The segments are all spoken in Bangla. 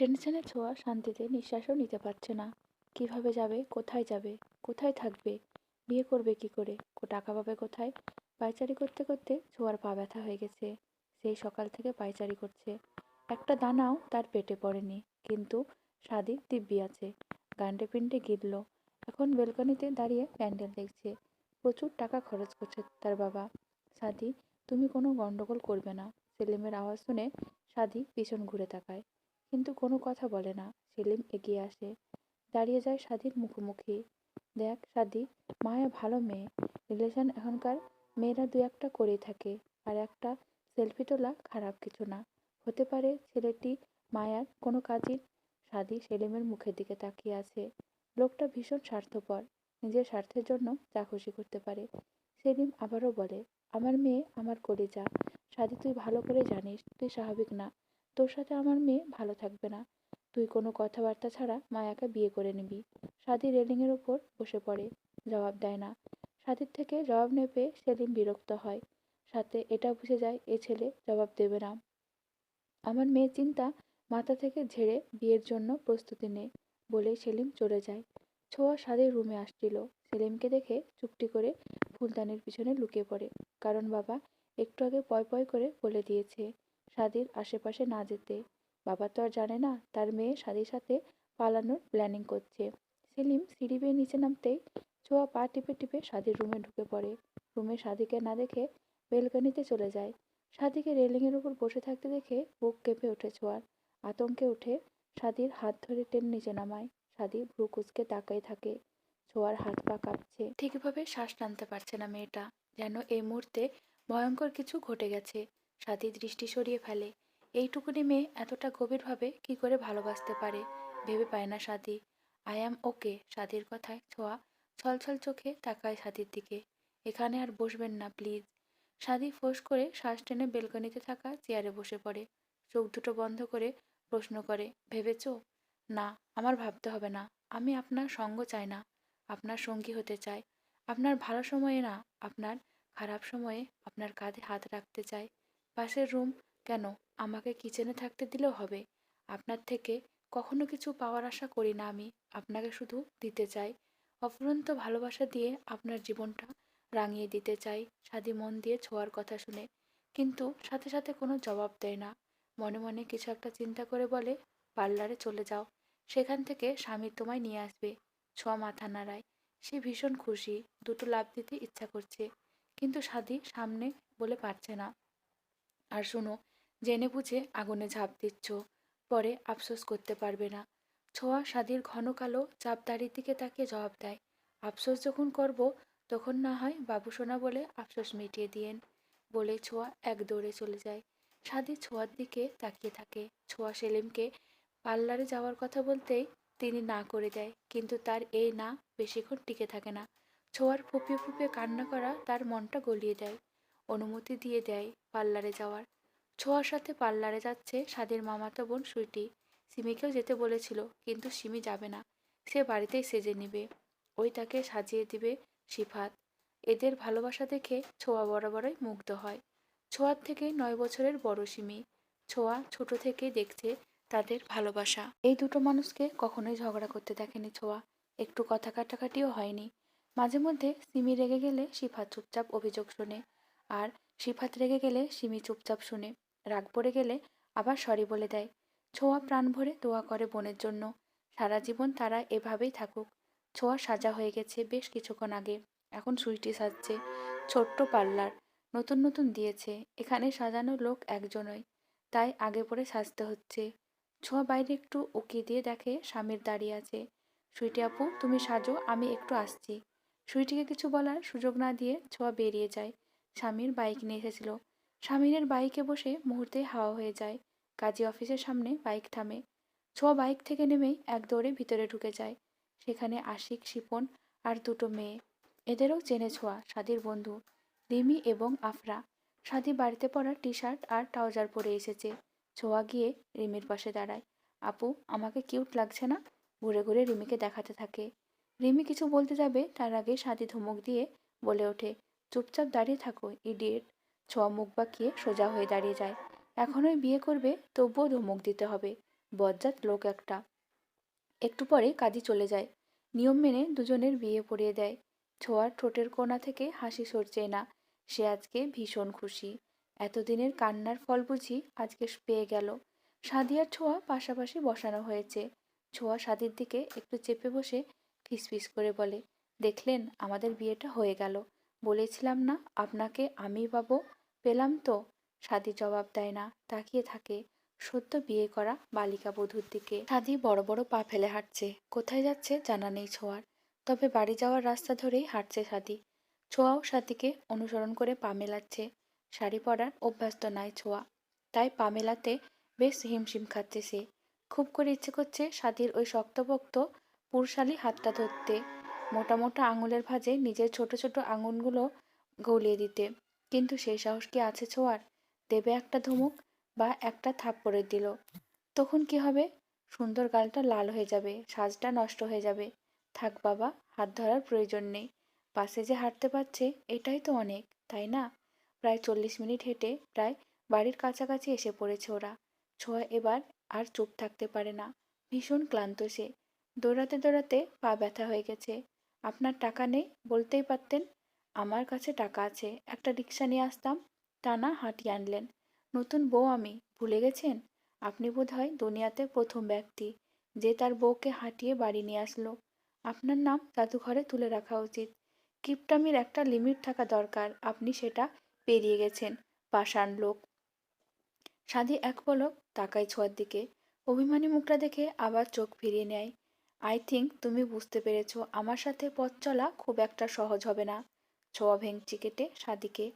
টেনশনে ছোঁয়া শান্তিতে নিঃশ্বাসও নিতে পারছে না। কীভাবে যাবে? কোথায় যাবে? কোথায় থাকবে? বিয়ে করবে কি করে? কো টাকা পাবে কোথায়? পায়চারি করতে করতে ছোঁয়ার পা ব্যথা হয়ে গেছে। সেই সকাল থেকে পায়চারি করছে। একটা দানাও তার পেটে পড়েনি। কিন্তু স্বাদী দিব্যি আছে। গান্ডে পিণ্ডে গিলল এখন বেলকনিতে দাঁড়িয়ে প্যান্ডেল দেখছে। প্রচুর টাকা খরচ করছে তার বাবা। সাদি, তুমি কোনো গন্ডগোল করবে না। সেলিমের আওয়াজ শুনে সাদি পিছন ঘুরে তাকায়। কিন্তু কোনো কথা বলে না। সেলিম এগিয়ে আসে। দাঁড়িয়ে যায় সাদির মুখোমুখি। দেখ সাদি, মায়া ভালো মেয়ে। রিলেশন এখনকার মেয়েরা দু একটা করেই থাকে। আর একটা সেলফি তোলা খারাপ কিছু না। হতে পারে ছেলেটি মায়ার কোনো কাজই। সাদি সেলিমের মুখের দিকে তাকিয়ে আছে। লোকটা ভীষণ স্বার্থপর। নিজের স্বার্থের জন্য যা খুশি করতে পারে। সেলিম আবারও বলে, আমার মেয়ে, আমার কলিজা। সাদি, তুই ভালো করে জানিস, তুই স্বাভাবিক না। তোর সাথে আমার মেয়ে ভালো থাকবে না। তুই কোনো কথাবার্তা ছাড়া মায়াকে বিয়ে করে নিবি। সাদি রেলিংয়ের ওপর বসে পড়ে, জবাব দেয় না। সাদির থেকে জবাব না পেয়ে সেলিম বিরক্ত হয়। সাথে এটা বুঝে যায়, এ ছেলে জবাব দেবে না। আমার মেয়ের চিন্তা মাথা থেকে ঝেড়ে বিয়ের জন্য প্রস্তুতি নে বলে সেলিম চলে যায়। ছোঁয়া সাদের রুমে আসছিল। সেলিমকে দেখে চুপটি করে ফুলদানির পিছনে লুকিয়ে পড়ে। কারণ বাবা একটু আগে পয় পয় করে বলে দিয়েছে সাদির আশেপাশে না যেতে। বাবা তো আর জানে না, তার মেয়ে সাদির সাথে পালানোর প্ল্যানিং করছে। সেলিম সিঁড়ি বেয়ে নিচে নামতেই ছোঁয়া পা টিপে টিপে সাদির রুমে ঢুকে পড়ে। রুমে সাদিকে না দেখে বেলকনিতে চলে যায়। সাদিকে রেলিংয়ের উপর বসে থাকতে দেখে বুক কেঁপে ওঠে ছোঁয়ার আতঙ্কে উঠে সাদির হাত ধরে টেনে নিচে নামায়। সাদি ভ্রু কুচকে তাকাই থাকে। ছোঁয়ার হাত পা কাঁপছে। ঠিকভাবে শ্বাস টানতে পারছে না মেয়েটা, যেন এই মুহূর্তে ভয়ঙ্কর কিছু ঘটে গেছে। সাদি দৃষ্টি সরিয়ে ফেলে। এইটুকুনি মেয়ে এতটা গভীরভাবে কি করে ভালোবাসতে পারে, ভেবে পায় না সাদি আই অ্যাম ওকে সাদির কথায় ছোঁয়া ছলছল চোখে তাকায় সাদির দিকে। এখানে আর বসবেন না, প্লিজ। সাদি ফোঁস করে শ্বাস টেনে বেলকনিতে থাকা চেয়ারে বসে পড়ে। চোখ দুটো বন্ধ করে প্রশ্ন করে, ভেবেছ? না, আমার ভাবতে হবে না। আমি আপনার সঙ্গ চাই না। আপনার সঙ্গী হতে চাই। আপনার ভালো সময়ে না, আপনার খারাপ সময়ে আপনার কাঁধে হাত রাখতে চাই। পাশের রুম কেন? আমাকে কিচেনে থাকতে দিলেও হবে। আপনার থেকে কখনো কিছু পাওয়ার আশা করি না আমি। আপনাকে শুধু দিতে চাই। অফুরন্ত ভালোবাসা দিয়ে আপনার জীবনটা রাঙিয়ে দিতে চাই। সাদি মন দিয়ে ছোঁয়ার কথা শুনে। কিন্তু সাথে সাথে কোনো জবাব দেয় না। মনে মনে কিছু একটা চিন্তা করে বলে, পার্লারে চলে যাও। সেখান থেকে স্বামী তোমায় নিয়ে আসবে। ছোঁয়া মাথা নাড়ায়। সে ভীষণ খুশি। দুটো লাভ দিতে ইচ্ছা করছে। কিন্তু সাদি সামনে বলে পারছে না। আর শোনো, জেনে বুঝে আগুনে ঝাঁপ দিচ্ছ, পরে আফসোস করতে পারবে না। ছোঁয়া সাদির ঘন কালো চাপদারির দিকে তাকিয়ে জবাব দেয়, আফসোস যখন করব, তখন না হয় বাবু সোনা বলে আফসোস মিটিয়ে দিয়েন। বলে ছোঁয়া এক দৌড়ে চলে যায়। সাদি ছোঁয়ার দিকে তাকিয়ে থাকে। ছোঁয়া সেলিমকে পার্লারে যাওয়ার কথা বলতেই তিনি না করে দেয়, কিন্তু তার এই না বেশিক্ষণ টিকে থাকে না। ছোঁয়ার ফুপিয়ে ফুপিয়ে কান্না করা তার মনটা গলিয়ে দেয়। অনুমতি দিয়ে দেয় পার্লারে যাওয়ার। ছোঁয়ার সাথে পার্লারে যাচ্ছে সাদের মামাতো বোন সুইটি। সিমিকেও যেতে বলেছিল, কিন্তু সিমি যাবে না। সে বাড়িতেই সেজে নিবে। ওই তাকে সাজিয়ে দিবে সিফাত এদের ভালোবাসা দেখে ছোঁয়া বরাবরই মুগ্ধ হয়। ছোঁয়ার থেকে নয় বছরের বড় সিমি। ছোঁয়া ছোট থেকে দেখছে তাদের ভালোবাসা। এই দুটো মানুষকে কখনোই ঝগড়া করতে দেখেনি ছোঁয়া। একটু কথা কাটাকাটিও হয়নি। মাঝে মধ্যে সিমি রেগে গেলে সিফাত চুপচাপ অভিযোগ শোনে। আর সিফাত রেগে গেলে সিমি চুপচাপ শুনে, রাগ পড়ে গেলে আবার সরি বলে দেয়। ছোঁয়া প্রাণ ভরে দোয়া করে বোনের জন্য। সারা জীবন তারা এভাবেই থাকুক। ছোঁয়া সাজা হয়ে গেছে বেশ কিছুক্ষণ আগে। এখন সুইটি সাজছে। ছোট্ট পার্লার। নতুন নতুন দিয়েছে। এখানে সাজানো লোক একজনই। তাই আগে পরে সাজতে হচ্ছে। ছোঁয়া বাইরে একটু উকি দিয়ে দেখে স্বামীর দাঁড়িয়ে আছে। সুইটি আপু, তুমি সাজো, আমি একটু আসছি। সুইটিকে কিছু বলার সুযোগ না দিয়ে ছোঁয়া বেরিয়ে যায়। স্বামীর বাইক নিয়ে এসেছিল। স্বামীরের বাইকে বসে মুহূর্তে হাওয়া হয়ে যায়। কাজী অফিসের সামনে বাইক থামে। ছোঁয়া বাইক থেকে নেমেই এক দৌড়ে ভিতরে ঢুকে যায়। সেখানে আশিক, শিপন আর দুটো মেয়ে। এদেরও চেনে ছোঁয়া, সাদির বন্ধু, রিমি এবং আফরা। সাদি বাড়িতে পরা টি শার্ট আর ট্রাউজার পরে এসেছে। ছোঁয়া গিয়ে রিমির পাশে দাঁড়ায়। আপু, আমাকে কিউট লাগছে না? ঘুরে ঘুরে রিমিকে দেখাতে থাকে। রিমি কিছু বলতে যাবে, তার আগে সাদি ধমক দিয়ে বলে ওঠে চুপচাপ দাঁড়িয়ে থাকো, ইডিয়েট। ছোঁয়া মুখ বাঁকিয়ে সোজা হয়ে দাঁড়িয়ে যায়। এখনই বিয়ে করবে, তবুও ধমক দিতে হবে। বজ্জাত লোক একটা। একটু পরে কাজী চলে যায়। নিয়ম মেনে দুজনের বিয়ে পড়িয়ে দেয়। ছোঁয়ার ঠোঁটের কোণা থেকে হাসি সরছে না। সে আজকে ভীষণ খুশি। এতদিনের কান্নার ফল বুঝি আজকে পেয়ে গেল। সাদিয়ার ছোঁয়া পাশাপাশি বসানো হয়েছে। ছোঁয়া সাদির দিকে একটু চেপে বসে ফিসফিস করে বলে, দেখলেন, আমাদের বিয়েটা হয়ে গেল। বলেছিলাম না, আপনাকে আমি পাবো পেলাম তো। সাদি জবাব দেয় না, তাকিয়ে থাকে। সদ্য বিয়ে করা বালিকা বধূর দিকে। সাদি বড় বড় পা ফেলে হাঁটছে। কোথায় যাচ্ছে জানা নেই ছোঁয়ার। তবে বাড়ি যাওয়ার রাস্তা ধরেই হাঁটছে সাদি। ছোঁয়াও সাদিকে অনুসরণ করে পা মেলাচ্ছে। শাড়ি পরার অভ্যস্ত নয় ছোঁয়া। তাই পা মেলাতে বেশ হিমশিম খাচ্ছে সে। খুব করে ইচ্ছে করছে সাদির ওই শক্তপোক্ত, পুরশালী হাতটা ধরতে। মোটা মোটা আঙুলের ভাঁজে নিজের ছোট ছোট আঙুলগুলো গলিয়ে দিতে। কিন্তু সেই সাহস কি আছে ছোঁয়ার? দেবে একটা ধমক বা একটা থাপ্পড়ের দিল। তখন কি হবে? সুন্দর গালটা লাল হয়ে যাবে, সাজটা নষ্ট হয়ে যাবে। থাক বাবা, হাত ধরার প্রয়োজন নেই। পাশে যে হাঁটতে পারছে, এটাই তো অনেক, তাই না? প্রায় চল্লিশ মিনিট হেঁটে প্রায় বাড়ির কাছাকাছি এসে পড়েছে ওরা। ছোঁয়া এবার আর চুপ থাকতে পারে না। ভীষণ ক্লান্ত সে। দৌড়াতে দৌড়াতে পা ব্যথা হয়ে গেছে। আপনার টাকা নেই? বলতেই পারতেন, আমার কাছে টাকা আছে, একটা রিক্সা নিয়ে আসতাম। তা না হাঁটিয়ে আনলেন। নতুন বউ আমি, ভুলে গেছেন? আপনি বোধহয় দুনিয়াতে প্রথম ব্যক্তি যে তার বউকে হাঁটিয়ে বাড়ি নিয়ে আসলো। আপনার নাম জাদুঘরে তুলে রাখা উচিত। কিপটামির একটা লিমিট থাকা দরকার, আপনি সেটা পেরিয়ে গেছেন, পাষাণ লোক। সাদি এক পলক তাকায় ছোঁয়ার দিকে। অভিমানী মুখটা দেখে আবার চোখ ফিরিয়ে নেয়। আই থিঙ্ক তুমি বুঝতে পেরেছ, আমার সাথে পথ চলা খুব একটা সহজ হবে না। ছোঁয়া ভেঙচি কেটে সাদিকে।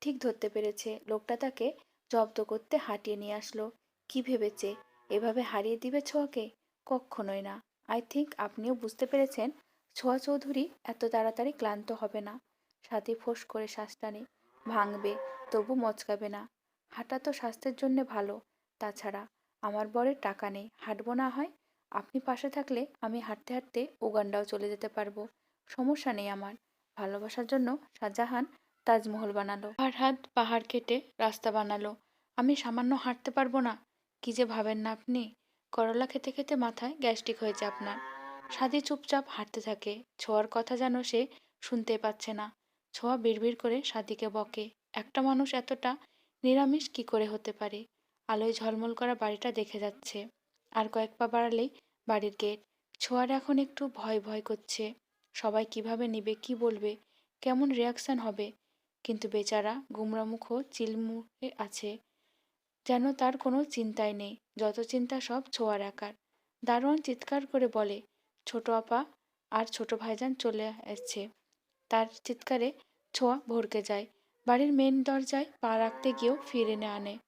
ঠিক ধরতে পেরেছে, লোকটা তাকে জব্দ করতে হাঁটিয়ে নিয়ে আসলো। কি ভেবেছে, এভাবে হারিয়ে দিবে ছোঁয়াকে? কখনোই না। আই থিঙ্ক আপনিও বুঝতে পেরেছেন, ছোঁয়া চৌধুরী এত তাড়াতাড়ি ক্লান্ত হবে না। সাথী ফোঁস করে শ্বাস টানে। ভাঙবে, তবু মচকাবে না। হাঁটা তো স্বাস্থ্যের জন্যে ভালো। তাছাড়া, আমার বরের টাকা নেই। হাঁটবো না হয় আপনি পাশে থাকলে আমি হাঁটতে হাঁটতে উগান্ডাও চলে যেতে পারব। সমস্যা নেই আমার। ভালোবাসার জন্য শাহজাহান তাজমহল বানালো। ফারহাদ পাহাড় কেটে রাস্তা বানালো। আমি সামান্য হাঁটতে পারব না। কি যে ভাবেন না আপনি? করলা খেতে খেতে মাথায় গ্যাস্ট্রিক হয়েছে আপনার। সাদি চুপচাপ হাঁটতে থাকে। ছোঁয়ার কথা যেন সে শুনতে পাচ্ছে না। ছোঁয়া বিড়বিড় করে সাদিকে বকে। একটা মানুষ এতটা নিরামিষ কি করে হতে পারে? আলোয় ঝলমল করা বাড়িটা দেখে যাচ্ছে। আর কয়েক পা বাড়ালেই বাড়ির গেট ছোঁয়ার এখন একটু ভয় ভয় করছে। সবাই কীভাবে নেবে, কি বলবে, কেমন রিয়াকশন হবে? কিন্তু বেচারা গুমরামুখ চিলমুখে আছে। যেন তার কোনো চিন্তাই নেই, যত চিন্তা সব ছোঁয়ার একার দারোয়ান চিৎকার করে বলে, ছোট আপা, আর ছোট ভাইজান চলে এসছে। তার চিৎকারে ছোঁয়া ভরকে যায়। বাড়ির মেন দরজায় পা রাখতে গিয়েও ফিরে নে আনে।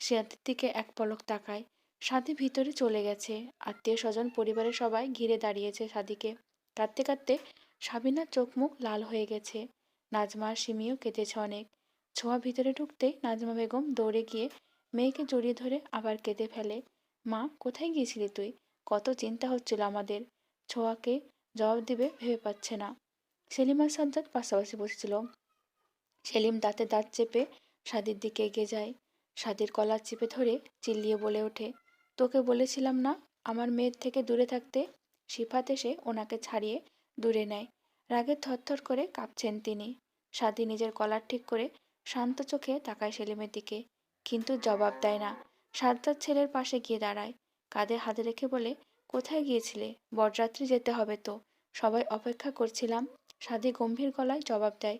সাথীর দিকে এক পলক তাকায়। সাথী ভিতরে চলে গেছে। আত্মীয় স্বজন পরিবারের সবাই ঘিরে দাঁড়িয়েছে সাদিকে। কাঁদতে কাঁদতে সাবিনার চোখ মুখ লাল হয়ে গেছে। নাজমা সিমিও কেঁদেছে অনেক। ছোঁয়া ভিতরে ঢুকতে নাজমা বেগম দৌড়ে গিয়ে মেয়েকে জড়িয়ে ধরে আবার কেঁদে ফেলে। মা, কোথায় গিয়েছিলি তুই? কত চিন্তা হচ্ছিল আমাদের। ছোঁয়াকে জবাব দিবে ভেবে পাচ্ছে না। সেলিম আর সাজ্জাদ পাশাপাশি বসেছিল। সেলিম দাঁতে দাঁত চেপে সাদির দিকে এগিয়ে যায়। সাদির কলার চেপে ধরে চিল্লিয়ে বলে ওঠে তোকে বলেছিলাম না, আমার মেয়ের থেকে দূরে থাকতে? সিফাত এসে ওনাকে ছাড়িয়ে দূরে নেয়। রাগে থরথর করে কাঁপছেন তিনি। সাদি নিজের কলার ঠিক করে শান্ত চোখে তাকায় সেলিমের দিকে, কিন্তু জবাব দেয় না। সাজ্জাদ ছেলের পাশে গিয়ে দাঁড়ায়। কাঁধে হাত রেখে বলে, কোথায় গিয়েছিলে? বরযাত্রী যেতে হবে তো। সবাই অপেক্ষা করছিলাম। সাদি গম্ভীর গলায় জবাব দেয়,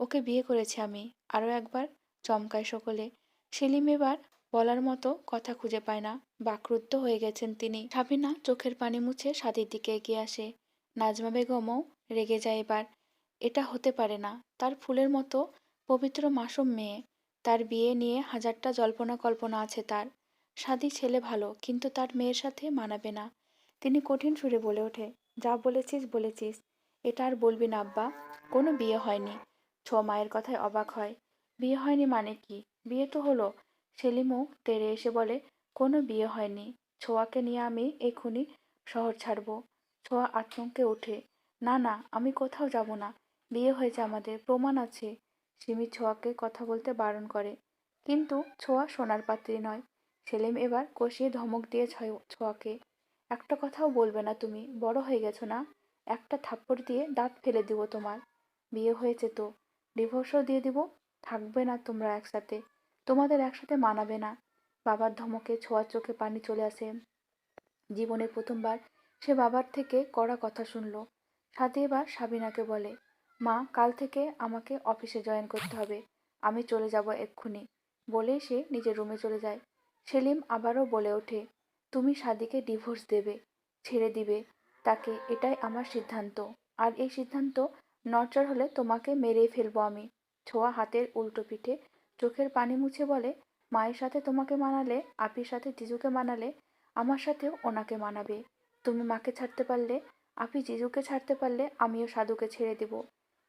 ওকে বিয়ে করেছি আমি। আরও একবার চমকায় সকলে। সেলিম এবার বলার মতো কথা খুঁজে পায় না। বাকরুদ্ধ হয়ে গেছেন তিনি। সাবিনা চোখের পানি মুছে সাদির দিকে এগিয়ে আসে। নাজমা বেগমও রেগে যায় এবার। এটা হতে পারে না। তার ফুলের মতো পবিত্র মাসুম মেয়ে। তার বিয়ে নিয়ে হাজারটা জল্পনা কল্পনা আছে তার। সাদি ছেলে ভালো, কিন্তু তার মেয়ের সাথে মানাবে না। তিনি কঠিন সুরে বলে ওঠে, যা বলেছিস বলেছিস। এটা আর বলবি না, আব্বা। কোনো বিয়ে হয়নি। ছ মায়ের কথায় অবাক হয়। বিয়ে হয়নি মানে কি? বিয়ে তো হলো। সেলিমও তেরে এসে বলে কোনো বিয়ে হয়নি। ছোঁয়াকে নিয়ে আমি এক্ষুনি শহর ছাড়ব। ছোঁয়া আতঙ্কে ওঠে। না না, আমি কোথাও যাব না। বিয়ে হয়েছে আমাদের, প্রমাণ আছে। সিমি ছোঁয়াকে কথা বলতে বারণ করে। কিন্তু ছোঁয়া সোনার পাত্রী নয়। সেলিম এবার কষিয়ে ধমক দিয়ে ছয়- ছোঁয়াকে, একটা কথাও বলবে না তুমি, বড় হয়ে গেছো না? একটা থাপ্পড় দিয়ে দাঁত ফেলে দিব তোমার। বিয়ে হয়েছে তো, ডিভোর্সও দিয়ে দিব, থাকবে না তোমরা একসাথে। তোমাদের একসাথে মানাবে না। বাবার ধমকে ছোঁয়ার চোখে পানি চলে আসে। জীবনের প্রথমবার সে বাবার থেকে কড়া কথা শুনল। সাথে এবার সাবিনাকে বলে, মা, কাল থেকে আমাকে অফিসে জয়েন করতে হবে। আমি চলে যাব এক্ষুনি। বলেই সে নিজের রুমে চলে যায়। সেলিম আবারও বলে ওঠে, তুমি সাদিকে ডিভোর্স দেবে, ছেড়ে দিবে। তাকে এটাই আমার সিদ্ধান্ত। আর এই সিদ্ধান্ত নড়চড় হলে তোমাকে মেরেই ফেলব আমি। ছোঁয়া হাতের উল্টো পিঠে চোখের পানি মুছে বলে মায়ের সাথে তোমাকে মানালে, আপির সাথে জিজুকে মানালে, আমার সাথেও ওনাকে মানাবে। তুমি মাকে ছাড়তে পারলে, আপি জিজুকে ছাড়তে পারলে, আমিও সাধুকে ছেড়ে দিব।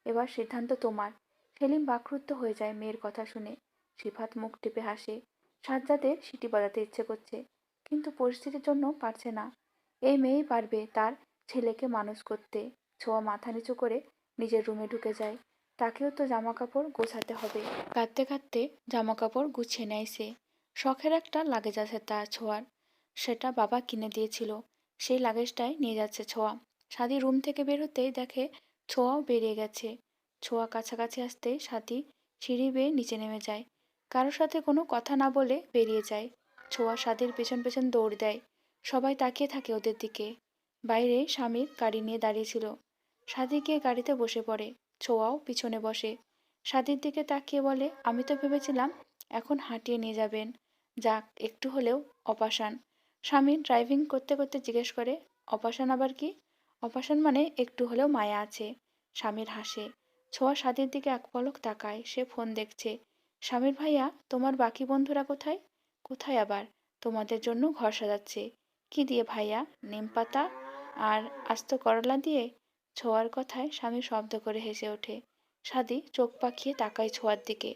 এবার সিদ্ধান্ত তোমার। সেলিম বাকরুদ্ধ হয়ে যায় মেয়ের কথা শুনে। সিফাত মুখ টিপে হাসে। সাজ্জাদের সিটি বাজাতে ইচ্ছে করছে, কিন্তু পরিস্থিতির জন্য পারছে না। এই মেয়েই পারবে তার ছেলেকে মানুষ করতে। ছোঁয়া মাথা নিচু করে নিজের রুমে ঢুকে যায়। তাকেও তো জামা কাপড় গোছাতে হবে। কাঁদতে কাঁদতে জামা কাপড় গুছিয়ে নেয় সে। শখের একটা লাগেজ আছে তার ছোঁয়ার। সেটা বাবা কিনে দিয়েছিল। সেই লাগেজটাই নিয়ে যাচ্ছে ছোঁয়া। সাদি রুম থেকে বের হতেই দেখে ছোঁয়াও বেরিয়ে গেছে। ছোঁয়া কাছাকাছি আসতেই সাথী সিঁড়ি বেয়ে নিচে নেমে যায়। কারোর সাথে কোনো কথা না বলে বেরিয়ে যায়। ছোঁয়া সাদির পেছন পেছন দৌড় দেয়। সবাই তাকিয়ে থাকে ওদের দিকে। বাইরে স্বামীর গাড়ি নিয়ে দাঁড়িয়েছিল সাদি গিয়ে গাড়িতে বসে পড়ে। ছোঁয়াও পিছনে বসে। সাদির দিকে তাকিয়ে বলে, আমি তো ভেবেছিলাম এখন হাঁটিয়ে নিয়ে যাবেন। যাক, একটু হলেও অপাসান। স্বামী ড্রাইভিং করতে করতে জিজ্ঞেস করে, অপাসান আবার কি? অপাসান মানে একটু হলেও মায়া আছে। স্বামীর হাসে। ছোঁয়া সাদির দিকে এক পলক তাকায়, সে ফোন দেখছে। স্বামীর ভাইয়া, তোমার বাকি বন্ধুরা কোথায়? কোথায় আবার? তোমাদের জন্য ঘর সাজাচ্ছে। কি দিয়ে ভাইয়া? নিম পাতা? আর আস্ত করলা দিয়ে? ছোঁয়ার কথায় স্বামী শব্দ করে হেসে ওঠে। সাদি চোখ পাকিয়ে তাকায় ছোঁয়ার দিকে।